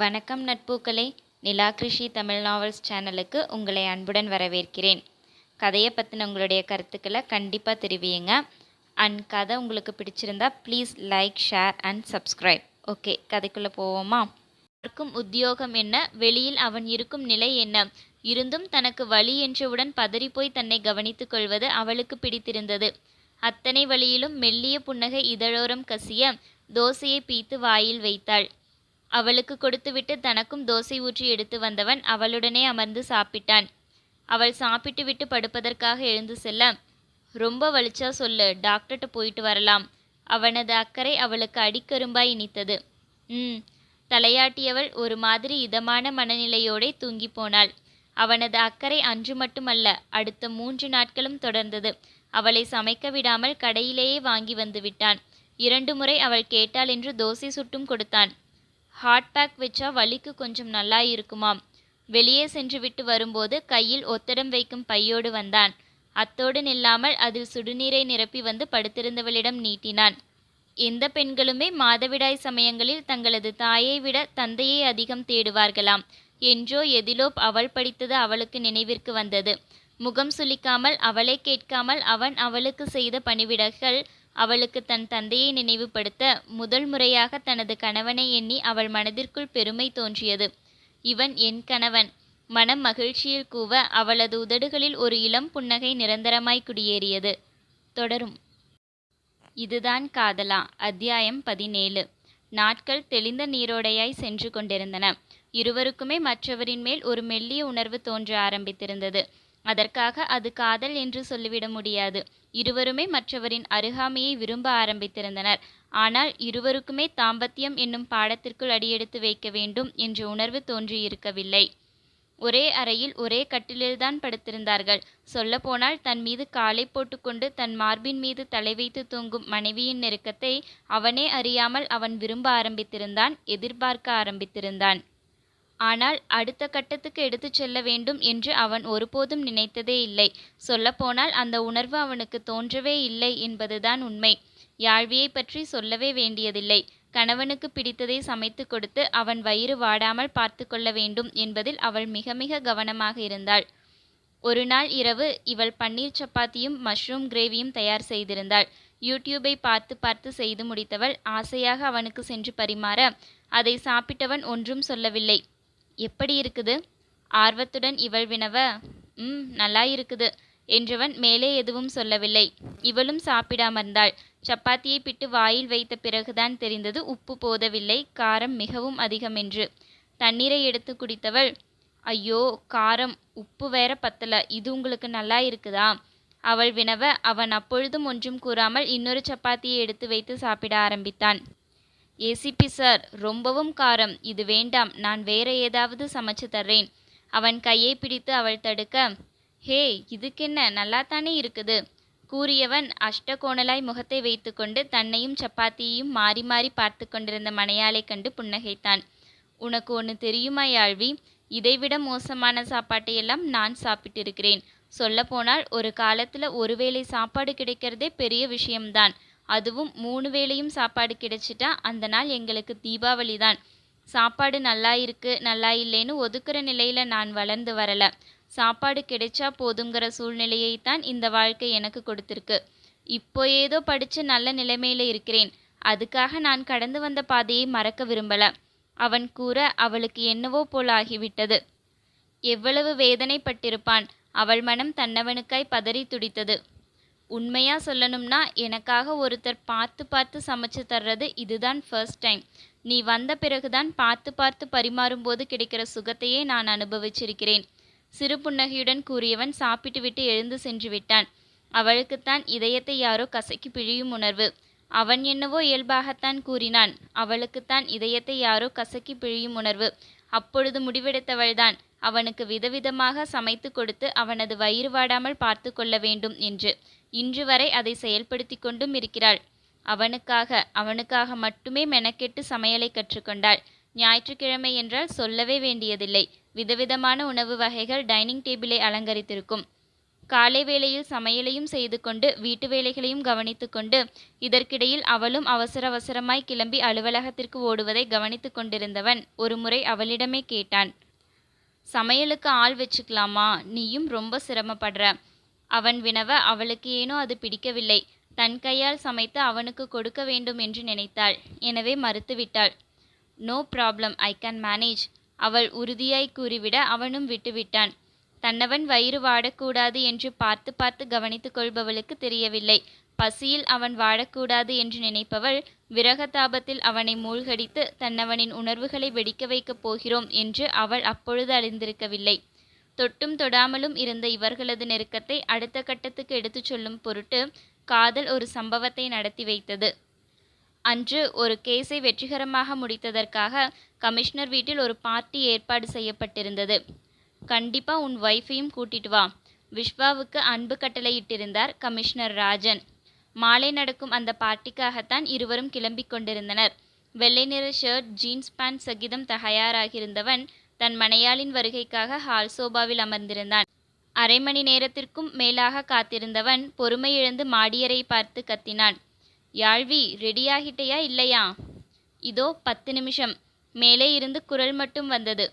வணக்கம் நட்பூக்களே. நிலா கிருஷி தமிழ் நாவல்ஸ் சேனலுக்கு உங்களை அன்புடன் வரவேற்கிறேன். கதையை பற்றின உங்களுடைய கருத்துக்களை கண்டிப்பாக தெரிவியுங்க. அண்ட் கதை உங்களுக்கு பிடிச்சிருந்தா please like share and subscribe okay கதைக்குள்ளே போவோமா? யாருக்கும் உத்தியோகம் என்ன? வெளியில் அவன் இருக்கும் நிலை என்ன? இருந்தும் தனக்கு வழி என்றவுடன் பதறிப்போய் தன்னை கவனித்துக் கொள்வது அவளுக்கு பிடித்திருந்தது. அத்தனை வழியிலும் மெல்லிய புன்னகை இதழோரம் கசிய தோசையை பீத்து வாயில் வைத்தாள். அவளுக்கு கொடுத்துவிட்டு தனக்கும் தோசை ஊற்றி எடுத்து வந்தவன் அவளுடனே அமர்ந்து சாப்பிட்டான். அவள் சாப்பிட்டு விட்டு படுப்பதற்காக எழுந்து செல்ல ரொம்ப வலிச்சா சொல்லு டாக்டர்கிட்ட போயிட்டு வரலாம். அவனது அக்கறை அவளுக்கு அடிக்கரும்பாய் இனித்தது. ம் தலையாட்டியவள் ஒரு மாதிரி இதமான மனநிலையோடே தூங்கி போனாள். அவனது அக்கறை அன்று மட்டுமல்ல அடுத்த மூன்று நாட்களும் தொடர்ந்தது. அவளை சமைக்க விடாமல் கடையிலேயே வாங்கி வந்து விட்டான். இரண்டு முறை அவள் கேட்டாள் என்று தோசை சுட்டும் கொடுத்தான். ஹாட் பேக் வச்சா வலிக்கு கொஞ்சம் நல்லா இருக்குமாம். வெளியே சென்று விட்டு வரும்போது கையில் ஒத்தடம் வைக்கும் பையோடு வந்தான். அத்தோடு நில்லாமல் அதில் சுடுநீரை நிரப்பி வந்து படுத்திருந்தவளிடம் நீட்டினான். எந்த பெண்களுமே மாதவிடாய் சமயங்களில் தங்களது தாயை விட தந்தையை அதிகம் தேடுவார்களாம். என்றோ எதிலோ அவள் படித்தது அவளுக்கு நினைவிற்கு வந்தது. முகம் சுளிக்காமல் அவளை கேட்காமல் அவன் அவளுக்கு செய்த பணிவிடர்கள் அவளுக்கு தன் தந்தையை நினைவுபடுத்த முதல் முறையாக தனது கணவனை எண்ணி அவள் மனதிற்குள் பெருமை தோன்றியது. இவன் என் கணவன் மனம் மகிழ்ச்சியில் கூவ அவளது உதடுகளில் ஒரு இளம் புன்னகை நிரந்தரமாய் குடியேறியது. தொடரும். இதுதான் காதலா அத்தியாயம் பதினேழு. நாட்கள் தெளிந்த நீரோடையாய் சென்று கொண்டிருந்தன. இருவருக்குமே மற்றவரின் மேல் ஒரு மெல்லிய உணர்வு தோன்ற ஆரம்பித்திருந்தது. அதற்காக அது காதல் என்று சொல்லிவிட முடியாது. இருவருமே மற்றவரின் அருகாமையை விரும்ப ஆரம்பித்திருந்தனர். ஆனால் இருவருக்குமே தாம்பத்தியம் என்னும் பாடத்திற்குள் அடியெடுத்து வைக்க வேண்டும் என்ற உணர்வு தோன்றியிருக்கவில்லை. ஒரே அறையில் ஒரே கட்டிலில்தான் படுத்திருந்தார்கள். சொல்லப்போனால் தன் மீது காலை போட்டுக்கொண்டு தன் மார்பின் மீது தலை வைத்து தூங்கும் மனைவியின் நெருக்கத்தை அவனே அறியாமல் அவன் விரும்ப ஆரம்பித்திருந்தான் எதிர்பார்க்க ஆரம்பித்திருந்தான். ஆனால் அடுத்த கட்டத்துக்கு எடுத்துச் செல்ல வேண்டும் என்று அவன் ஒருபோதும் நினைத்ததே இல்லை. சொல்லப்போனால் அந்த உணர்வு அவனுக்கு தோன்றவே இல்லை என்பதுதான் உண்மை. யாழ்வியை பற்றி சொல்லவே வேண்டியதில்லை. கணவனுக்கு பிடித்ததை சமைத்து கொடுத்து அவன் வயிறு வாடாமல் பார்த்து கொள்ள வேண்டும் என்பதில் அவள் மிக மிக கவனமாக இருந்தாள். ஒரு நாள் இரவு இவள் பன்னீர் சப்பாத்தியும் மஷ்ரூம் கிரேவியும் தயார் செய்திருந்தாள். யூடியூபை பார்த்து பார்த்து செய்து முடித்தவள் ஆசையாக அவனுக்கு சென்று பரிமாற அதை சாப்பிட்டவன் ஒன்றும் சொல்லவில்லை. எப்படி இருக்குது? ஆர்வத்துடன் இவள் வினவ ம் நல்லா இருக்குது என்றவன் மேலே எதுவும் சொல்லவில்லை. இவளும் சாப்பிடாமர்ந்தாள். சப்பாத்தியை பிட்டு வாயில் வைத்த பிறகுதான் தெரிந்தது உப்பு போதவில்லை காரம் மிகவும் அதிகம் என்று தண்ணீரை எடுத்து குடித்தவள் ஐயோ காரம் உப்பு வேற பத்தல இது உங்களுக்கு நல்லா இருக்குதா அவள் வினவ அவன் அப்பொழுதும் ஒன்றும் கூறாமல் இன்னொரு சப்பாத்தியை எடுத்து வைத்து சாப்பிட ஆரம்பித்தான். ஏசிபி சார் ரொம்பவும் காரம். இது வேண்டாம் நான் வேற ஏதாவது சமைச்சு தர்றேன். அவன் கையை பிடித்து அவள் தடுக்க ஹே இதுக்கென்ன? நல்லாத்தானே இருக்குது. கூறியவன் அஷ்டகோணலாய் முகத்தை வைத்துக்கொண்டு தன்னையும் சப்பாத்தியையும் மாறி மாறி பார்த்து கொண்டிருந்த மனையாளை கண்டு புன்னகைத்தான். உனக்கு ஒன்று தெரியுமா யாழ்வி? இதைவிட மோசமான சாப்பாட்டையெல்லாம் நான் சாப்பிட்டிருக்கிறேன். சொல்லப்போனால் ஒரு காலத்தில் ஒருவேளை சாப்பாடு கிடைக்கிறதே பெரிய விஷயம்தான். அதுவும் மூணு வேளையும் சாப்பாடு கிடைச்சிட்டா அந்த நாள் எங்களுக்கு தீபாவளி தான் சாப்பாடு நல்லா இருக்கு நல்லா இல்லைன்னு ஒதுக்குற நிலையில நான் வளர்ந்து வரல. சாப்பாடு கிடைச்சா போதுங்கிற சூழ்நிலையை தான் இந்த வாழ்க்கை எனக்கு கொடுத்துருக்கு. இப்போ ஏதோ படிச்சு நல்ல நிலைமையில இருக்கிறேன். அதுக்காக நான் கடந்து வந்த பாதையை மறக்க விரும்பல. அவன் கூற அவளுக்கு என்னவோ போல் ஆகிவிட்டது. எவ்வளவு வேதனைப்பட்டிருப்பான். அவள் மனம் தன்னவனுக்காய் பதறி துடித்தது. உண்மையாக சொல்லணும்னா எனக்காக ஒருத்தர் பார்த்து பார்த்து சமைச்சு தர்றது இதுதான் ஃபர்ஸ்ட் டைம் நீ வந்த பிறகுதான் பார்த்து பார்த்து பரிமாறும்போது கிடைக்கிற சுகத்தையே நான் அனுபவிச்சிருக்கிறேன். சிறு புன்னகையுடன் கூறியவன் சாப்பிட்டுவிட்டு எழுந்து சென்று விட்டான். அவளுக்குத்தான் இதயத்தை யாரோ கசக்கி பிழியும் உணர்வு. அவன் என்னவோ இயல்பாகத்தான் கூறினான். அவளுக்குத்தான் இதயத்தை யாரோ கசக்கி பிழியும் உணர்வு. அப்பொழுது முடிவெடுத்தவள்தான். அவனுக்கு விதவிதமாக சமைத்து கொடுத்து அவனது வயிறு வாடாமல் பார்த்து கொள்ள வேண்டும் என்று. இன்று வரை அதை செயல்படுத்தி கொண்டும் இருக்கிறாள். அவனுக்காக அவனுக்காக மட்டுமே மெனக்கெட்டு சமையலை கற்றுக்கொண்டாள். ஞாயிற்றுக்கிழமை என்றால் சொல்லவே வேண்டியதில்லை. விதவிதமான உணவு வகைகள் டைனிங் டேபிளை அலங்கரித்திருக்கும். காலை வேளையில் சமையலையும் செய்து கொண்டு வீட்டு வேலைகளையும் கவனித்து கொண்டு இதற்கிடையில் அவளும் அவசர அவசரமாய் கிளம்பி அலுவலகத்திற்கு ஓடுவதை கவனித்து கொண்டிருந்தவன் ஒருமுறை அவளிடமே கேட்டான். சமையலுக்கு ஆள் வச்சுக்கலாமா? நீயும் ரொம்ப சிரமப்படுற. அவன் வினவ அவளுக்கு ஏனோ அது பிடிக்கவில்லை. தன் கையால் சமைத்து அவனுக்கு கொடுக்க வேண்டும் என்று நினைத்தாள். எனவே மறுத்துவிட்டாள். No problem I can manage அவள் உறுதியாய் கூறிவிட அவனும் விட்டுவிட்டான். தன்னவன் வயிறு வாடக்கூடாது என்று பார்த்து பார்த்து கவனித்துக் கொள்பவளுக்கு தெரியவில்லை. பசியில் அவன் வாழக்கூடாது என்று நினைப்பவள் விரகதாபத்தில் அவனை மூழ்கடித்து தன்னவனின் உணர்வுகளை வெடிக்க வைக்கப் போகிறோம் என்று அவள் அப்பொழுது அறிந்திருக்கவில்லை. தொட்டும் தொடாமலும் இருந்த இவர்களது நெருக்கத்தை அடுத்த கட்டத்துக்கு எடுத்துச் சொல்லும் பொருட்டு காதல் ஒரு சம்பவத்தை நடத்தி வைத்தது. அன்று ஒரு கேஸை வெற்றிகரமாக முடித்ததற்காக கமிஷனர் வீட்டில் ஒரு பார்ட்டி ஏற்பாடு செய்யப்பட்டிருந்தது. கண்டிப்பாக உன் ஒய்ஃபையும் கூட்டிட்டு வா. விஸ்வாவுக்கு அன்பு கட்டளையிட்டிருந்தார் கமிஷனர் ராஜன். மாலை நடக்கும் அந்த பார்ட்டிக்காகத்தான் இருவரும் கிளம்பிக் கொண்டிருந்தனர். வெள்ளை நிற ஷர்ட் ஜீன்ஸ் பேண்ட் சகிதம் தயாராகியிருந்தவன் தன் மனையாளின் வருகைக்காக ஹால் சோபாவில் அமர்ந்திருந்தான். அரை மணி நேரத்திற்கும் மேலாக காத்திருந்தவன் பொறுமை இழந்து மாடியரை பார்த்து கத்தினான். யாழ்வி ரெடியாகிட்டையா இல்லையா? இதோ பத்து நிமிஷம். மேலே இருந்து குரல் மட்டும் வந்தது.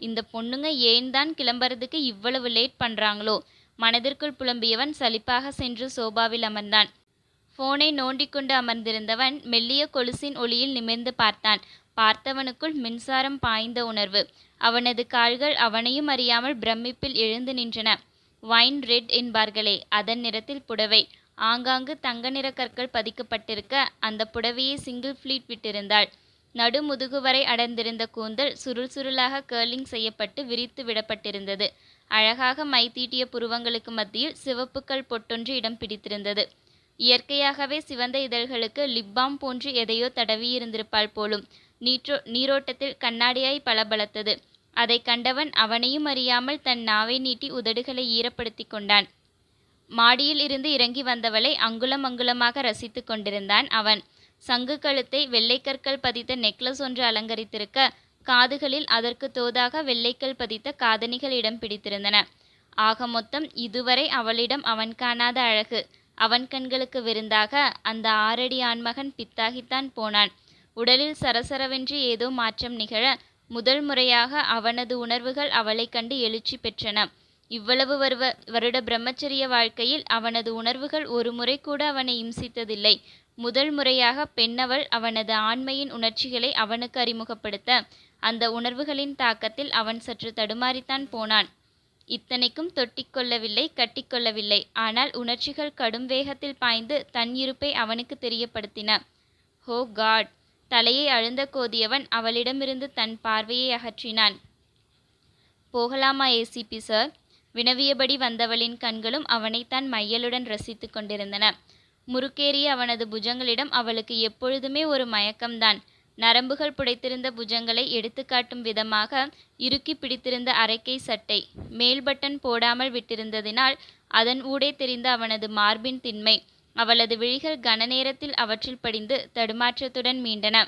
இந்த பொண்ணுங்க ஏன் தான் கிளம்புறதுக்கு இவ்வளவு லேட் பண்றாங்களோ? மனதிற்குள் புலம்பியவன் சலிப்பாக சென்று சோபாவில் அமர்ந்தான். போனை நோண்டிக்கொண்டு அமர்ந்திருந்தவன் மெல்லிய கொலுசின் ஒளியில் நிமிர்ந்து பார்த்தான். பார்த்தவனுக்குள் மின்சாரம் பாய்ந்த உணர்வு. அவனது கால்கள் அவனையும் அறியாமல் பிரமிப்பில் எழுந்து நின்றன. வைன் ரெட் என்பார்களே அதன் நிறத்தில் புடவை. ஆங்காங்கு தங்க நிற கற்கள் பதிக்கப்பட்டிருக்க அந்த புடவையை சிங்கிள் ஃப்ளீட் விட்டிருந்தாள். நடுமுதுகு வரை அடர்ந்திருந்த கூந்தல் சுருள் சுருளாக கேர்லிங் செய்யப்பட்டு விரித்து விடப்பட்டிருந்தது. அழகாக மைத்தீட்டிய புருவங்களுக்கு மத்தியில் சிவப்புக்கள் பொட்டொன்று இடம் பிடித்திருந்தது. இயற்கையாகவே சிவந்த இதழ்களுக்கு லிப்பாம் போன்று எதையோ தடவியிருந்திருப்பாள் போலும். நீற்றோ நீரோட்டத்தில் கண்ணாடியாய் பளபளத்தது. அதை கண்டவன் அவனையும் அறியாமல் தன் நாவை நீட்டி உதடுகளை ஈரப்படுத்தி கொண்டான். மாடியில் இருந்து இறங்கி வந்தவளை அங்குலம் அங்குலமாக ரசித்து கொண்டிருந்தான் அவன். சங்கு கழுத்தை வெள்ளைக்கற்கள் பதித்த நெக்லஸ் ஒன்று அலங்கரித்திருக்க காதுகளில் அதற்கு தோதாக வெள்ளைக்கல் பதித்த காதணிகள் இடம் பிடித்திருந்தன. ஆக மொத்தம் இதுவரை அவளிடம் அவன் காணாத அழகு. அவன் கண்களுக்கு விருந்தாக அந்த ஆறடி ஆண்மகன் பித்தாகித்தான் போனான். உடலில் சரசரவென்று ஏதோ மாற்றம் நிகழ முதல் முறையாக அவனது உணர்வுகள் அவளைக் கண்டு எழுச்சி பெற்றன. இவ்வளவு வருவ வருட பிரம்மச்சரிய வாழ்க்கையில் அவனது உணர்வுகள் ஒரு முறை கூட அவனை இம்சித்ததில்லை. முதல் முறையாக பெண்ணவள் அவனது ஆண்மையின் உணர்ச்சிகளை அவனுக்கு அறிமுகப்படுத்த அந்த உணர்வுகளின் தாக்கத்தில் அவன் சற்று தடுமாறித்தான் போனான். இத்தனைக்கும் தொட்டிக்கொள்ளவில்லை கட்டிக்கொள்ளவில்லை. ஆனால் உணர்ச்சிகள் கடும் வேகத்தில் பாய்ந்து தன் இருப்பை அவனுக்கு தெரியப்படுத்தின. ஹோ காட்! தலையை அழுந்த கோதியவன் அவளிடமிருந்து தன் பார்வையை அகற்றினான். போகலாமா ஏசிபி சார்? வினவியபடி வந்தவளின் கண்களும் அவனைத்தான் மையலுடன் ரசித்து கொண்டிருந்தன. முறுக்கேறிய அவனது புஜங்களிடம் அவளுக்கு எப்பொழுதுமே ஒரு மயக்கம்தான். நரம்புகள் புடைத்திருந்த புஜங்களை எடுத்துக்காட்டும் விதமாக இறுக்கி பிடித்திருந்த அரைக்கை சட்டை மேல் பட்டன் போடாமல் விட்டிருந்ததினால் அதன் ஊடே தெரிந்த அவனது மார்பின் திண்மை அவளது விழிகள் கன நேரத்தில் அவற்றில் படிந்து தடுமாற்றத்துடன் மீண்டன.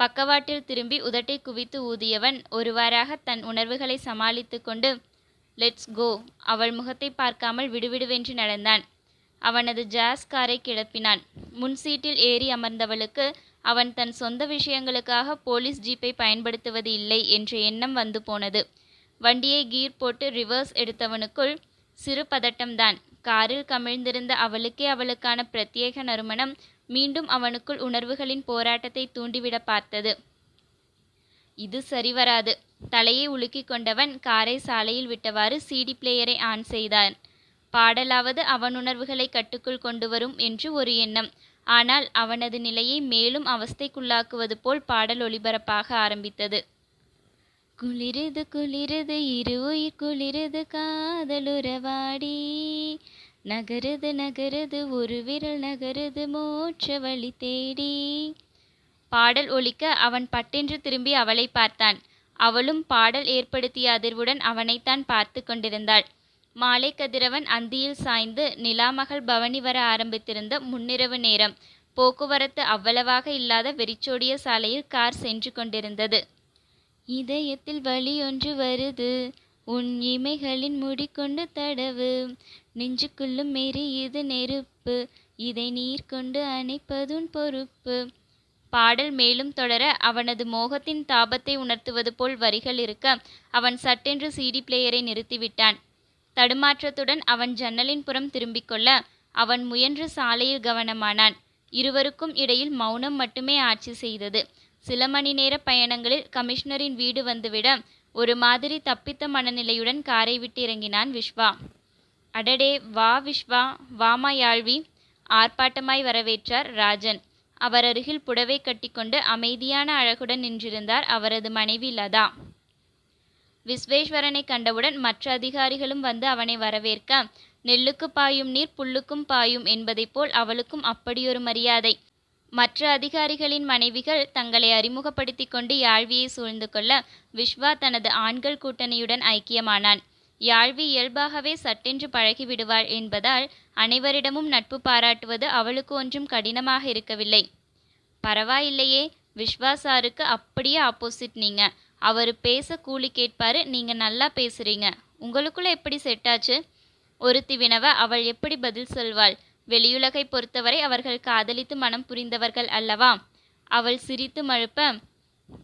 பக்கவாட்டில் திரும்பி உதட்டை குவித்து ஊதியவன் ஒருவாறாக தன் உணர்வுகளை சமாளித்து கொண்டு லெட்ஸ் கோ அவள் முகத்தை பார்க்காமல் விடுவிடுவென்று நடந்தான். அவனது ஜாஸ் காரை கிளப்பினான். முன் சீட்டில் ஏறி அமர்ந்தவளுக்கு அவன் தன் சொந்த விஷயங்களுக்காக போலீஸ் ஜீப்பை பயன்படுத்துவது இல்லை என்ற எண்ணம் வந்து போனது. வண்டியை கீர் போட்டு ரிவர்ஸ் எடுத்தவனுக்குள் சிறு பதட்டம்தான். காரில் கமிழ்ந்திருந்த அவளுக்கே அவளுக்கான பிரத்யேக நறுமணம் மீண்டும் அவனுக்குள் உணர்வுகளின் போராட்டத்தை தூண்டிவிட பார்த்தது. இது சரிவராது தலையை உலுக்கி கொண்டவன் காரை சாலையில் விட்டவாறு சிடி பிளேயரை ஆன் செய்தான். பாடலாவது அவன் உணர்வுகளை கட்டுக்குள் கொண்டு வரும் என்று ஒரு எண்ணம். ஆனால் அவனது நிலையை மேலும் அவஸ்தைக்குள்ளாக்குவது போல் பாடல் ஒளிபரப்பாக ஆரம்பித்தது. குளிருது குளிருது இரு உயிர் குளிருது காதலுறவாடி நகருது நகருது ஒரு விரல் நகருது மோட்ச வழி தேடி. பாடல் ஒலிக்க அவன் பட்டென்று திரும்பி அவளை பார்த்தான். அவளும் பாடல் ஏற்படுத்திய அதிர்வுடன் அவனைத்தான் பார்த்து கொண்டிருந்தாள். மாலை கதிரவன் அந்தியில் சாய்ந்து நிலாமகள் பவனி வர ஆரம்பித்திருந்த முன்னிரவு நேரம். போக்குவரத்து அவ்வளவாக இல்லாத வெறிச்சோடிய சாலையில் கார் சென்று கொண்டிருந்தது. இதயத்தில் வழி ஒன்று வருது. உன் இமைகளின் முடிக்கொண்டு தடவு. நெஞ்சுக்குள்ளும் எரியுது நெருப்பு. இதை நீர் கொண்டு அணைப்பதுன் பொறுப்பு. பாடல் மேலும் தொடர அவனது மோகத்தின் தாபத்தை உணர்த்துவது போல் வரிகள் இருக்க அவன் சட்டென்று சிடி பிளேயரை நிறுத்திவிட்டான். தடுமாற்றத்துடன் அவன் ஜன்னலின் புறம் திரும்பிக் கொள்ள அவன் முயன்று சாலையில் கவனமானான். இருவருக்கும் இடையில் மௌனம் மட்டுமே ஆட்சி செய்தது. சில மணி நேர பயணங்களில் கமிஷனரின் வீடு வந்துவிட ஒரு மாதிரி தப்பித்த மனநிலையுடன் காரை விட்டு இறங்கினான் விஸ்வா அடடே வா விஸ்வா வாமா யாழ்வி ஆர்ப்பாட்டமாய் வரவேற்றார் ராஜன். அவர் அருகில் புடவை கட்டிக்கொண்டு அமைதியான அழகுடன் நின்றிருந்தார் அவரது மனைவி லதா. விஸ்வேஸ்வரனை கண்டவுடன் மற்ற அதிகாரிகளும் வந்து அவனை வரவேற்க நெல்லுக்கு பாயும் நீர் புல்லுக்கும் பாயும் என்பதைப் போல் அவளுக்கும் அப்படியொரு மரியாதை. மற்ற அதிகாரிகளின் மனைவிகள் தங்களை அறிமுகப்படுத்திக் கொண்டு யாழ்வியை சூழ்ந்து கொள்ள விஸ்வா தனது ஆண்கள் கூட்டணியுடன் ஐக்கியமானான். யாழ்வி இயல்பாகவே சட்டென்று பழகிவிடுவாள் என்பதால் அனைவரிடமும் நட்பு பாராட்டுவது அவளுக்கு ஒன்றும் கடினமாக இருக்கவில்லை. பரவாயில்லையே விஸ்வாசாருக்கு அப்படியே ஆப்போசிட் நீங்கள் அவர் பேச கூலி கேட்பாரு நீங்கள் நல்லா பேசுறீங்க. உங்களுக்குள்ள எப்படி செட் ஆச்சு? ஒருத்தி வினவ அவள் எப்படி பதில் சொல்வாள்? வெளியுலகை பொறுத்தவரை அவர்கள் காதலித்து மனம் புரிந்தவர்கள் அல்லவா? அவள் சிரித்து மழுப்ப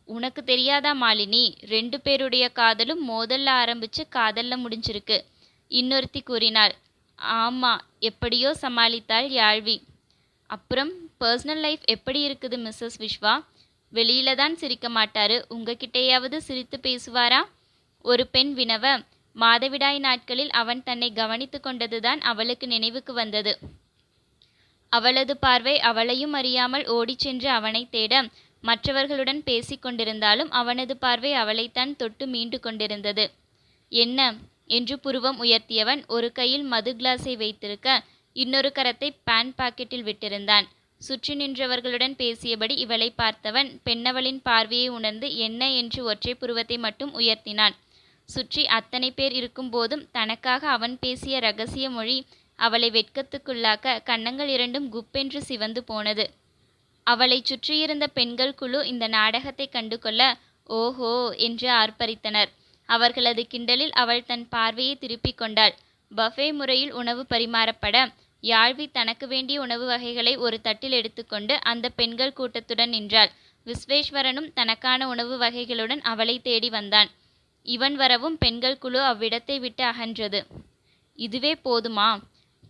உனக்கு தெரியாதா மாலினி? ரெண்டு பேருடைய காதலும் மோதல்ல ஆரம்பிச்சு காதல்ல முடிஞ்சிருக்கு. இன்னொருத்தி கூறினாள் ஆமா எப்படியோ சமாளித்தாள் யாழ்வி. அப்புறம் பர்சனல் லைஃப் எப்படி இருக்குது மிஸ்ஸஸ் விஸ்வா? வெளியில தான் சிரிக்க மாட்டாரு. உங்ககிட்டயாவது சிரித்து பேசுவாரா? ஒரு பெண் வினவ மாதவிடாய் நாட்களில் அவன் தன்னை கவனித்து கொண்டதுதான் அவளுக்கு நினைவுக்கு வந்தது. அவளது பார்வை அவளையும் அறியாமல் ஓடிச் சென்று அவனை தேட மற்றவர்களுடன் பேசிக்கொண்டிருந்தாலும் அவனது பார்வை அவளைத்தான் தொட்டு மீண்டு கொண்டிருந்தது. என்ன என்று புருவம் உயர்த்தியவன் ஒரு கையில் மது கிளாஸை வைத்திருக்க இன்னொரு கரத்தை பேன் பாக்கெட்டில் விட்டிருந்தான். சுற்றி நின்றவர்களுடன் பேசியபடி இவளை பார்த்தவன் பெண்ணவளின் பார்வையை உணர்ந்து என்ன என்று ஒற்றை புருவத்தை மட்டும் உயர்த்தினான். சுற்றி அத்தனை பேர் இருக்கும்போதும் தனக்காக அவன் பேசிய ரகசிய மொழி அவளை வெட்கத்துக்குள்ளாக்க கன்னங்கள் இரண்டும் குப்பென்று சிவந்து போனது. அவளை சுற்றியிருந்த பெண்கள் குழு இந்த நாடகத்தை கண்டுகொள்ள ஓஹோ என்று ஆர்ப்பரித்தனர். அவர்களது கிண்டலில் அவள் தன் பார்வையை திருப்பிக் கொண்டாள். பஃபே முறையில் உணவு பரிமாறப்பட யாழ்வி தனக்கு வேண்டிய உணவு வகைகளை ஒரு தட்டில் எடுத்துக்கொண்டு அந்த பெண்கள் கூட்டத்துடன் நின்றாள். விஸ்வேஸ்வரனும் தனக்கான உணவு வகைகளுடன் அவளை தேடி வந்தான். இவன் வரவும் பெண்கள் குழு அவ்விடத்தை விட்டு அகன்றது. இதுவே போதுமா?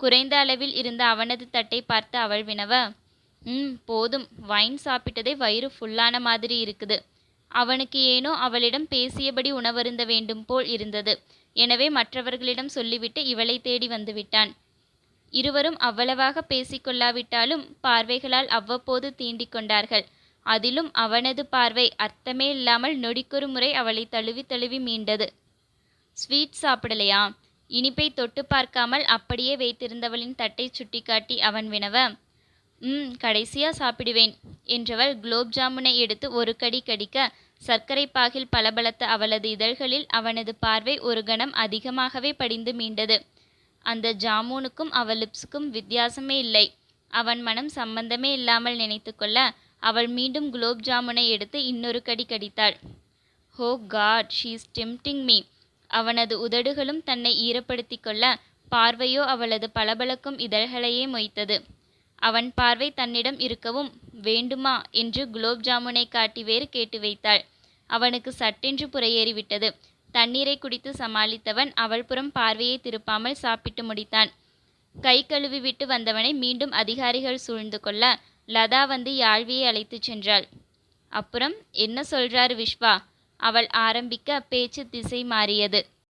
குறைந்த அளவில் இருந்த அவனது தட்டை பார்த்து அவள் வினவ. ம் போதும். வைன் சாப்பிட்டதே வயிறு ஃபுல்லான மாதிரி இருக்குது. அவனுக்கு ஏனோ அவளிடம் பேசியபடி உணவருந்த வேண்டும் போல் இருந்தது. எனவே மற்றவர்களிடம் சொல்லிவிட்டு இவளை தேடி வந்துவிட்டான் இருவரும் அவ்வளவாக பேசிக்கொள்ளாவிட்டாலும் பார்வைகளால் அவ்வப்போது தீண்டிக் கொண்டார்கள் அதிலும் அவனது பார்வை அர்த்தமே இல்லாமல் நொடிக்கொரு முறை அவளை தழுவி தழுவி மீண்டது. ஸ்வீட் சாப்பிடலையா? இனிப்பை தொட்டு பார்க்காமல் அப்படியே வைத்திருந்தவளின் தட்டை சுட்டிக்காட்டி அவன் வினவ ம் கடைசியா சாப்பிடுவேன் என்றவள் குலோப் ஜாமுனை எடுத்து ஒரு கடி கடிக்க சர்க்கரை பாகில் பளபளத்த அவளது இதழ்களில் அவனது பார்வை ஒரு கணம் அதிகமாகவே படிந்து மீண்டது. அந்த ஜாமூனுக்கும் அவள் லிப்ஸுக்கும் வித்தியாசமே இல்லை. அவன் மனம் சம்பந்தமே இல்லாமல் நினைத்து கொள்ள அவள் மீண்டும் குலோப் ஜாமுனை எடுத்து இன்னொரு கடி கடித்தாள். ஹோ காட் ஷீஸ் டெம்டிங் மீ. அவனது உதடுகளும் தன்னை ஈரப்படுத்தி கொள்ள பார்வையோ அவளது பளபளக்கும் இதழ்களையே மொய்த்தது. அவன் பார்வை தன்னிடம் இருக்கவும் வேண்டுமா? என்று குலோப் ஜாமுனை காட்டி வேறு கேட்டு வைத்தாள். அவனுக்கு சட்டென்று புறையேறிவிட்டது. தண்ணீரை குடித்து சமாளித்தவன் அவள் புறம் பார்வையை திருப்பாமல் சாப்பிட்டு முடித்தான். கை கழுவி விட்டு வந்தவனை மீண்டும் அதிகாரிகள் சூழ்ந்து கொள்ள லதா வந்து யாழ்வியை அழைத்துச் சென்றாள். அப்புறம் என்ன சொல்றாரு விஸ்வா அவள் ஆரம்பிக்க பேச்சு திசை மாறியது.